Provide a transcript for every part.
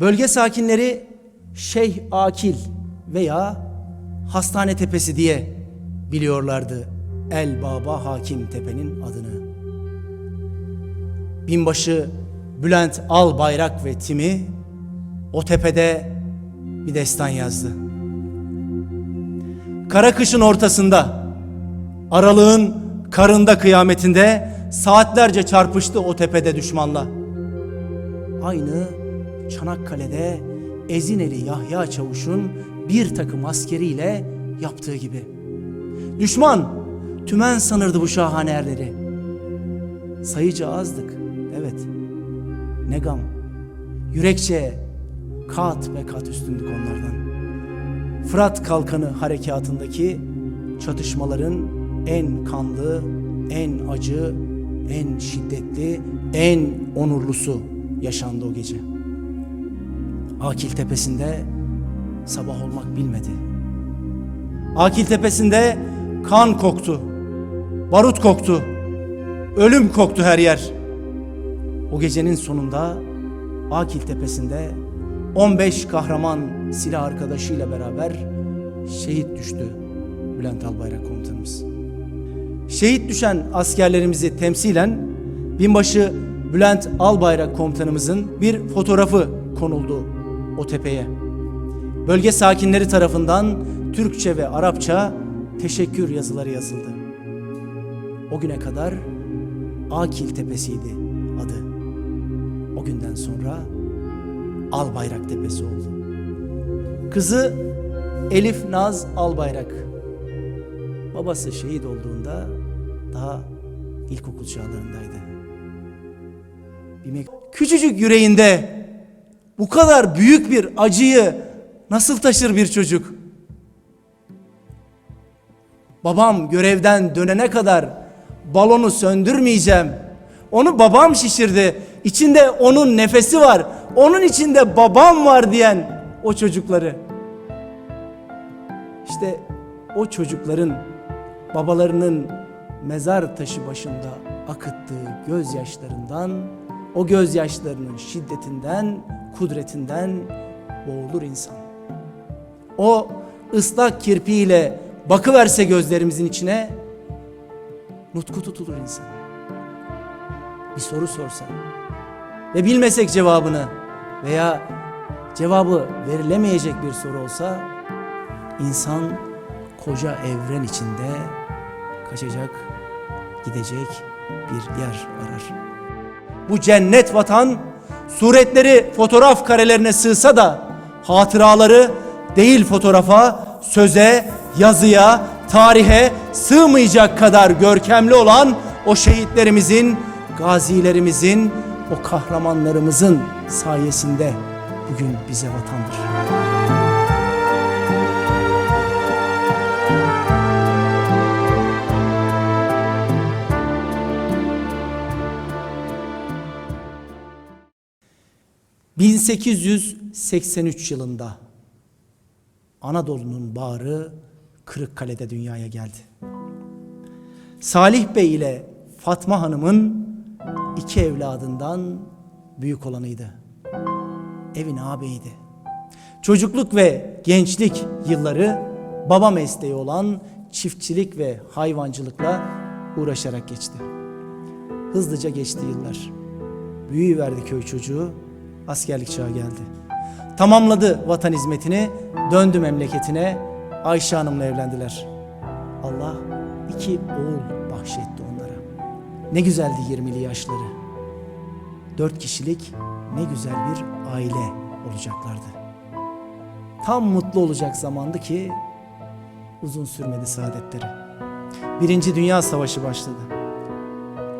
Bölge sakinleri Şeyh Akil veya Hastane Tepesi diye biliyorlardı El Baba Hakim Tepe'nin adını. Binbaşı Bülent Albayrak ve timi o tepede bir destan yazdı. Kara kışın ortasında, aralığın karında kıyametinde saatlerce çarpıştı o tepede düşmanla. Aynı Çanakkale'de Ezineli Yahya Çavuş'un bir takım askeriyle yaptığı gibi. Düşman tümen sanırdı bu şahane erleri. Sayıca azdık, evet. Ne gam, yürekçe kat ve kat üstündük onlardan. Fırat Kalkanı harekatındaki çatışmaların en kanlı, en acı, en şiddetli, en onurlusu yaşandı o gece. Akil Tepesi'nde sabah olmak bilmedi. Akil Tepesi'nde kan koktu, barut koktu, ölüm koktu her yer. O gecenin sonunda Akil Tepesi'nde 15 kahraman silah arkadaşıyla beraber şehit düştü Bülent Albayrak komutanımız. Şehit düşen askerlerimizi temsilen binbaşı Bülent Albayrak komutanımızın bir fotoğrafı konuldu o tepeye. Bölge sakinleri tarafından Türkçe ve Arapça teşekkür yazıları yazıldı. O güne kadar Akil Tepesi'ydi adı. O günden sonra Albayrak Tepesi oldu. Kızı Elif Naz Albayrak. Babası şehit olduğunda daha ilkokul çağlarındaydı. Küçücük yüreğinde bu kadar büyük bir acıyı nasıl taşır bir çocuk? Babam görevden dönene kadar balonu söndürmeyeceğim. Onu babam şişirdi. İçinde onun nefesi var. Onun içinde babam var diyen o çocukları. İşte o çocukların babalarının mezar taşı başında akıttığı gözyaşlarından, o gözyaşlarının şiddetinden, kudretinden boğulur insan. O ıslak kirpiyle bakıverse gözlerimizin içine nutku tutulur insan. Bir soru sorsa ve bilmesek cevabını veya cevabı verilemeyecek bir soru olsa insan koca evren içinde kaçacak, gidecek bir yer arar. Bu cennet vatan suretleri fotoğraf karelerine sığsa da hatıraları değil fotoğrafa, söze, yazıya, tarihe sığmayacak kadar görkemli olan o şehitlerimizin, gazilerimizin, o kahramanlarımızın sayesinde bugün bize vatandır. ...1883 yılında... ...Anadolu'nun bağrı... ...Kırıkkale'de dünyaya geldi. Salih Bey ile Fatma Hanım'ın... ...iki evladından... ...büyük olanıydı. Evin ağabeyiydi. Çocukluk ve gençlik yılları... ...baba mesleği olan... ...çiftçilik ve hayvancılıkla... ...uğraşarak geçti. Hızlıca geçti yıllar. Büyüyüverdi köy çocuğu, askerlik çağı geldi. Tamamladı vatan hizmetini, döndü memleketine, Ayşe Hanım'la evlendiler. Allah iki oğul bahşetti onlara. Ne güzeldi 20'li yaşları. Dört kişilik ne güzel bir aile olacaklardı. Tam mutlu olacak zamandı ki uzun sürmedi saadetleri. Birinci Dünya Savaşı başladı.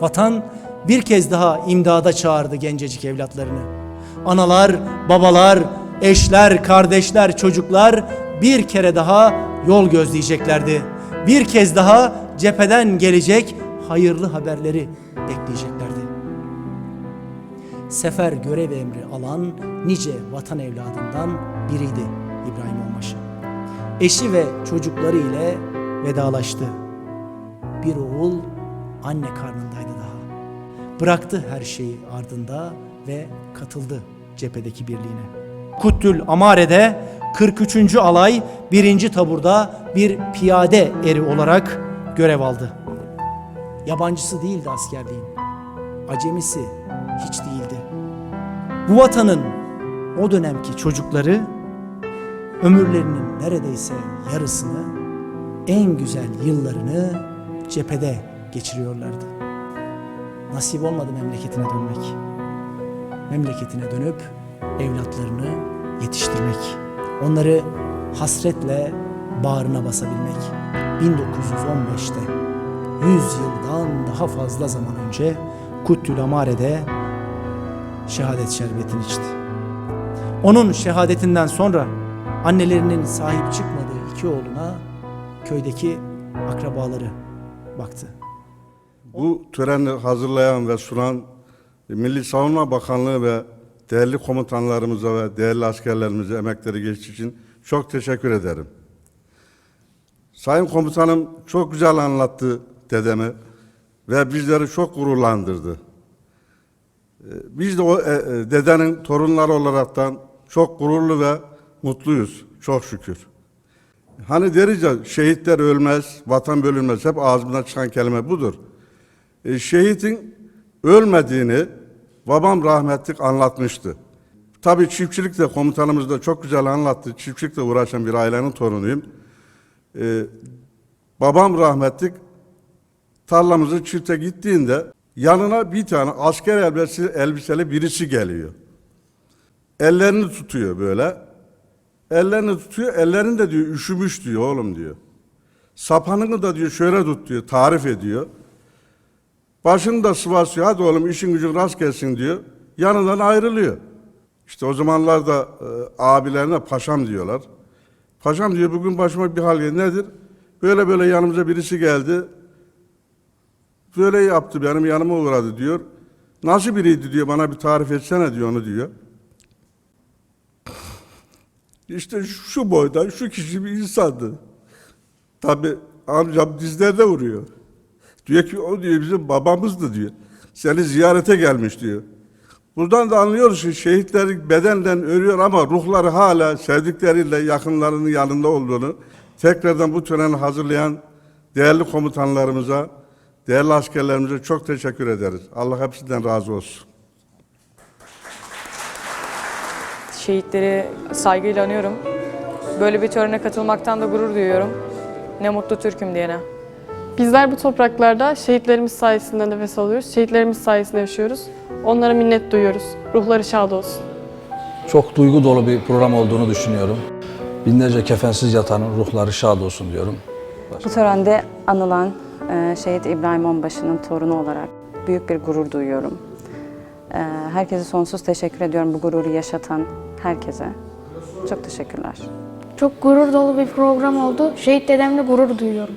Vatan bir kez daha imdada çağırdı gencecik evlatlarını. Analar, babalar, eşler, kardeşler, çocuklar bir kere daha yol gözleyeceklerdi. Bir kez daha cepheden gelecek hayırlı haberleri bekleyeceklerdi. Sefer görev emri alan nice vatan evladından biriydi İbrahim Onbaşı. Eşi ve çocukları ile vedalaştı. Bir oğul anne karnındaydı daha. Bıraktı her şeyi ardında ve katıldı cephedeki birliğine. Kuttül Amare'de 43. alay 1. taburda bir piyade eri olarak görev aldı. Yabancısı değildi askerliğin. Acemisi hiç değildi. Bu vatanın o dönemki çocukları ömürlerinin neredeyse yarısını en güzel yıllarını cephede geçiriyorlardı. Nasip olmadı memleketine dönmek. Memleketine dönüp evlatlarını yetiştirmek. Onları hasretle bağrına basabilmek. 1915'te 100 yıldan daha fazla zaman önce Kuttül Amare'de şehadet şerbetini içti. Onun şehadetinden sonra annelerinin sahip çıkmadığı iki oğluna köydeki akrabaları baktı. Bu töreni hazırlayan ve sunan Milli Savunma Bakanlığı ve değerli komutanlarımıza ve değerli askerlerimize emekleri geçtiği için çok teşekkür ederim. Sayın komutanım çok güzel anlattı dedemi ve bizleri çok gururlandırdı. Ee, Biz de o e, e, dedenin torunları olaraktan çok gururlu ve mutluyuz çok şükür. Hani deriz ya şehitler ölmez, vatan bölünmez. Hep ağzımdan çıkan kelime budur. E, şehitin ölmediğini babam rahmetlik anlatmıştı. Tabii çiftçilik de komutanımız da çok güzel anlattı. Çiftçilikle uğraşan bir ailenin torunuyum. E, babam rahmetlik tarlamızın çifte gittiğinde yanına bir tane asker elbiseli, elbiseli birisi geliyor. Ellerini tutuyor böyle. Ellerini tutuyor, ellerini de diyor üşümüş diyor oğlum diyor. Sapanını da diyor şöyle tut diyor, tarif ediyor. Başını da sıvasıyor, hadi oğlum işin gücün rast gelsin diyor. Yanından ayrılıyor. İşte o zamanlarda e, abilerine paşam diyorlar. Paşam diyor bugün başıma bir hal geldi. Nedir? Böyle böyle yanımıza birisi geldi. Böyle yaptı benim yanıma uğradı diyor. Nasıl biriydi diyor bana bir tarif etsene diyor onu diyor. İşte şu boyda şu kişi bir insandı. Tabi amcam dizlerine vuruyor. Diyor ki o diyor bizim babamızdı diyor. Seni ziyarete gelmiş diyor. Buradan da anlıyoruz ki şehitler bedenden ölüyor ama ruhları hala sevdikleriyle yakınlarının yanında olduğunu tekrardan bu töreni hazırlayan değerli komutanlarımıza, değerli askerlerimize çok teşekkür ederiz. Allah hepsinden razı olsun. Şehitleri saygıyla anıyorum. Böyle bir törene katılmaktan da gurur duyuyorum. Ne mutlu Türk'üm diyene. Bizler bu topraklarda şehitlerimiz sayesinde nefes alıyoruz. Şehitlerimiz sayesinde yaşıyoruz. Onlara minnet duyuyoruz. Ruhları şad olsun. Çok duygu dolu bir program olduğunu düşünüyorum. Binlerce kefensiz yatanın ruhları şad olsun diyorum. Bu törende anılan e, Şehit İbrahim Onbaşı'nın torunu olarak büyük bir gurur duyuyorum. E, herkese sonsuz teşekkür ediyorum bu gururu yaşatan herkese. Çok teşekkürler. Çok gurur dolu bir program oldu. Şehit dedemle gurur duyuyorum.